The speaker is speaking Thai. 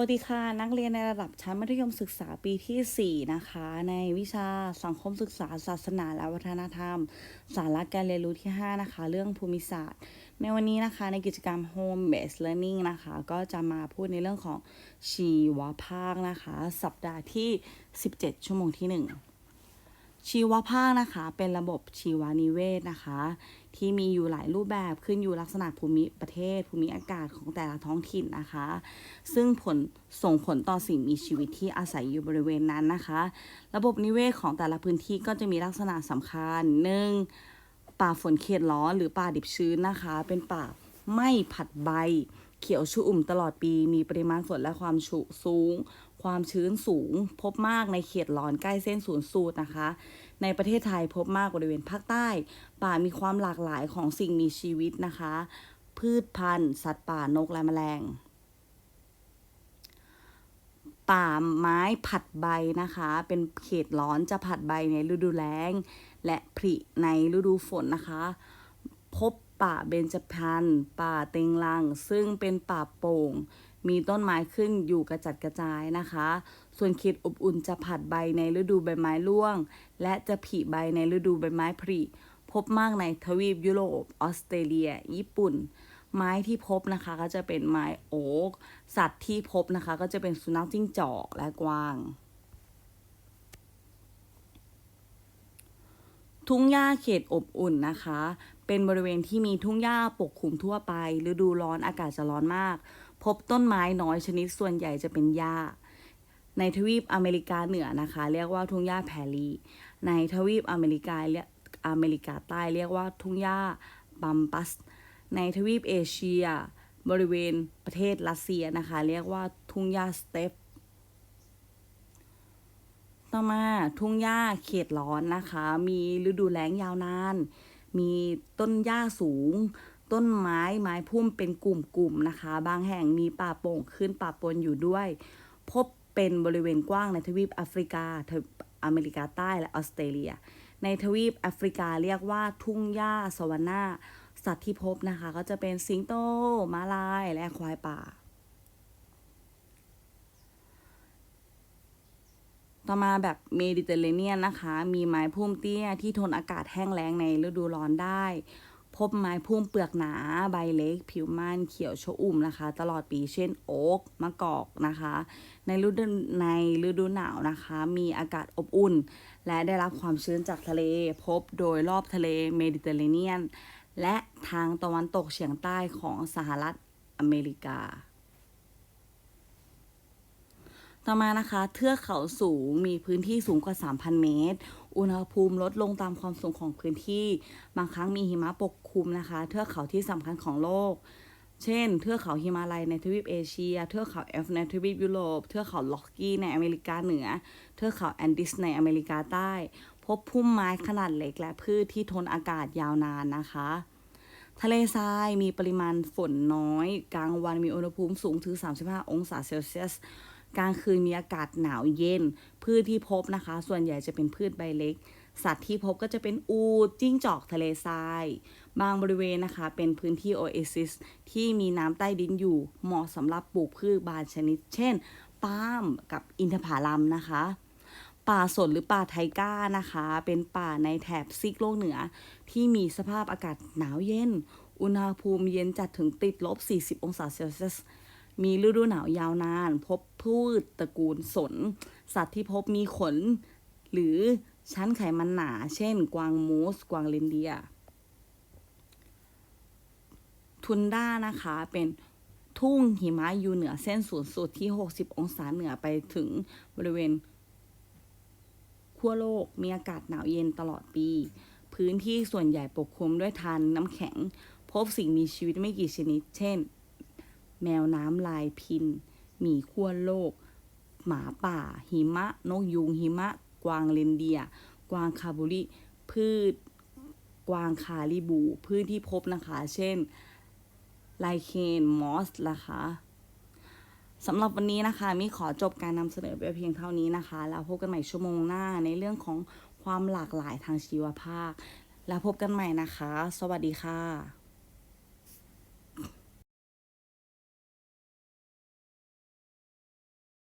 วัสดีค่ะ นักเรียนในระดับชั้นมัธยมศึกษาปีที่ 4 นะคะ ในวิชาสังคมศึกษาศาสนาและวัฒนธรรม สาระการเรียนรู้ที่ 5 นะคะ เรื่องภูมิศาสตร์ ในวันนี้นะคะในกิจกรรม Home Based Learning นะคะ ก็จะมาพูดในเรื่องของชีวภาคนะคะ สัปดาห์ที่ 17 ชั่วโมงที่ 1 ชีวภาคนะคะ เป็นระบบชีวนิเวศนะคะ ที่มีอยู่หลายรูปแบบขึ้นอยู่ลักษณะภูมิประเทศ ภูมิอากาศของแต่ละท้องถิ่นนะคะ ซึ่งผลส่งผลต่อสิ่งมีชีวิตที่อาศัยอยู่บริเวณนั้นนะคะ ระบบนิเวศของแต่ละพื้นที่ก็จะมีลักษณะสำคัญหนึ่งป่าฝนเขตร้อนหรือป่าดิบชื้นนะคะ เป็นป่าไม่ผัดใบ เขียวชุ่มตลอดปี มีปริมาณฝนและความชุสูง ความชื้นสูงพบมากในเขตร้อนใกล้เส้นศูนย์สูตรนะคะ ในประเทศไทยพบมากบริเวณภาคใต้ ป่ามีความหลากหลายของสิ่งมีชีวิตนะคะ พืชพันธุ์ สัตว์ป่านกและแมลง ป่าไม้ผัดใบนะคะ เป็นเขตร้อนจะผัดใบในฤดูแล้ง และผลิในฤดูฝนนะคะ พบป่าเบญจพรรณป่าเต็งรัง ซึ่งเป็นป่าโป่ง มีต้นไม้ขึ้นอยู่กระจัดกระจายนะคะ ส่วนเขตอบอุ่นจะผัดใบในฤดูใบไม้ร่วง และจะผลิใบในฤดูใบไม้ผลิพบมากในทวีปยุโรป ออสเตรเลีย ญี่ปุ่น ไม้ที่พบนะคะก็จะเป็นไม้โอ๊ก สัตว์ที่พบนะคะ ก็จะเป็นสุนัขจิ้งจอกและกวาง ทุ่งหญ้าเขตอบอุ่นนะคะ เป็นบริเวณที่มีทุ่งหญ้าปกคลุมทั่วไป ฤดูร้อนอากาศจะร้อนมาก พบต้นไม้น้อยชนิดส่วนใหญ่จะเป็นหญ้า ในทวีปอเมริกาเหนือนะคะ เรียกว่าทุ่งหญ้าแพรลีในทวีปอเมริกาเรียกอเมริกาใต้เรียกว่าทุ่งหญ้าบัมปัส ในทวีปเอเชีย บริเวณประเทศรัสเซียนะคะ เรียกว่าทุ่งหญ้าสเตปต่อมาทุ่งหญ้าเขตร้อนนะคะ มีฤดูแล้งยาวนาน มีต้นหญ้าสูง ต้นไม้ไม้พุ่มเป็นกลุ่มๆนะคะ บางแห่งมีป่าโป่งขึ้นป่าปนอยู่ด้วย พบเป็นบริเวณกว้างในทวีปแอฟริกาทวีปอเมริกาใต้และออสเตรเลีย ในทวีปแอฟริกาเรียกว่าทุ่งหญ้าสวานาสัตว์ที่พบนะคะ ก็จะเป็นสิงโตม้าลาย และควายป่า ต่อมาแบบเมดิเตอร์เรเนียนนะคะ มีไม้พุ่มเตี้ยที่ทนอากาศแห้งแล้งในฤดูร้อนได้ พบไม้พุ่มเปลือกหนาใบเล็ก ผิวมันเขียวชอุ่มนะคะ ตลอดปีเช่นโอ๊กมะกอกนะคะ ในฤดูในฤดูหนาวนะคะ มีอากาศอบอุ่น และได้รับความชื้นจากทะเล พบโดยรอบทะเลเมดิเตอร์เรเนียน และทางตะวันตกเฉียงใต้ของสหรัฐอเมริกา ต่อมานะคะ เทือกเขาสูงมีพื้นที่สูงกว่า 3,000 เมตร อุณหภูมิลดลงตามความสูงของพื้นที่ บางครั้งมีหิมะปกคลุมนะคะ เทือกเขาที่สำคัญของโลก เช่น เทือกเขาฮิมาลัยในทวีปเอเชีย เทือกเขาเอฟในทวีปยุโรป เทือกเขาล็อกกี้ในอเมริกาเหนือ เทือกเขาแอนดิสในอเมริกาใต้ พบพุ่มไม้ขนาดเล็กและพืชที่ทนอากาศยาวนานนะคะทะเลทรายมีปริมาณฝนน้อย กลางวันมีอุณหภูมิสูงถึง 35 องศาเซลเซียส กลางคืนมีอากาศหนาวเย็น พืชที่พบนะคะ ส่วนใหญ่จะเป็นพืชใบเล็ก สัตว์ที่พบก็จะเป็นอูฐจิ้งจอกทะเลทราย บางบริเวณนะคะ เป็นพื้นที่โอเอซิสที่มีน้ำใต้ดินอยู่ เหมาะสำหรับปลูกพืชบางชนิด เช่นปาล์มกับอินทผลัมนะคะป่าสนหรือป่าไทก้านะคะ เป็นป่าในแถบซีกโลกเหนือ ที่มีสภาพอากาศหนาวเย็น อุณหภูมิเย็นจัดถึงติดลบ 40 องศาเซลเซียส มีฤดูหนาวยาวนาน พบพืชตระกูลสน สัตว์ที่พบมีขน หรือชั้นไขมันหนา เช่น กวางมูส กวางเรนเดีย ทุนด้านะคะเป็นทุ่งหิมะอยู่เหนือเส้นศูนย์สูตรที่ 60 องศาเหนือไปถึงบริเวณขั้วโลกมีอากาศหนาวเย็นตลอดปี พื้นที่ส่วนใหญ่ปกคลุมด้วยทานน้ำแข็ง พบสิ่งมีชีวิตไม่กี่ชนิด เช่น แมวน้ำลายพิน หมีขั้วโลก หมาป่า หิมะ นกยูงหิมะ กวางเรนเดียร์กวางคาบุริพืช กวางคาริบู พืชที่พบนะคะ เช่น ไลเคนมอสนะคะสำหรับวันนี้นะคะ มีขอจบการนำเสนอไปเพียงเท่านี้นะคะ แล้วพบกันใหม่ชั่วโมงหน้าในเรื่องของความหลากหลายทางชีวภาค แล้วพบกันใหม่นะคะ สวัสดีค่ะ